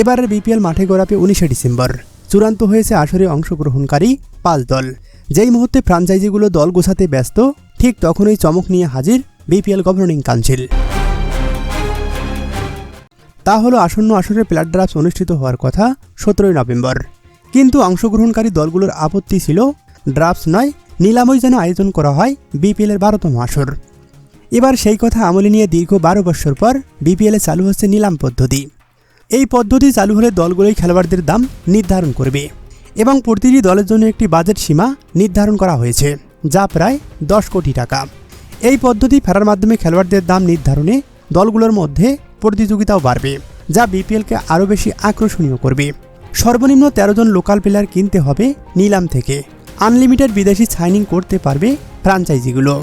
এবারের বিপিএল মাঠে গড়াবে উনিশে ডিসেম্বর। চূড়ান্ত হয়েছে আসরে অংশগ্রহণকারী পাঁচ দল। যেই মুহূর্তে ফ্রাঞ্চাইজিগুলো দল গোছাতে ব্যস্ত, ঠিক তখনই চমক নিয়ে হাজির বিপিএল গভর্নিং কাউন্সিল। তা হলো আসন্ন আসরের প্লেয়ার ড্রাফট অনুষ্ঠিত হওয়ার কথা, সতেরোই নভেম্বর। কিন্তু অংশগ্রহণকারী দলগুলোর আপত্তি ছিল ড্রাফটস নয়, নিলামই যেন আয়োজন করা হয় বিপিএলের বারোতম আসর। এবার সেই কথা আমলে নিয়ে দীর্ঘ বারো বছর পর বিপিএলে চালু হচ্ছে নিলাম পদ্ধতি। এই পদ্ধতি চালু হলে দলগুলোই খেলোয়াড়দের দাম নির্ধারণ করবে এবং প্রতিটি দলের জন্য একটি বাজেট সীমা নির্ধারণ করা হয়েছে, যা প্রায় দশ কোটি টাকা। এই পদ্ধতি ফেরার মাধ্যমে খেলোয়াড়দের দাম নির্ধারণে দলগুলোর মধ্যে প্রতিযোগিতাও বাড়বে, যা বিপিএলকে আরও বেশি আকর্ষণীয় করবে। সর্বনিম্ন তেরো জন লোকাল প্লেয়ার কিনতে হবে নিলাম থেকে। আনলিমিটেড বিদেশি সাইনিং করতে পারবে ফ্রাঞ্চাইজিগুলো।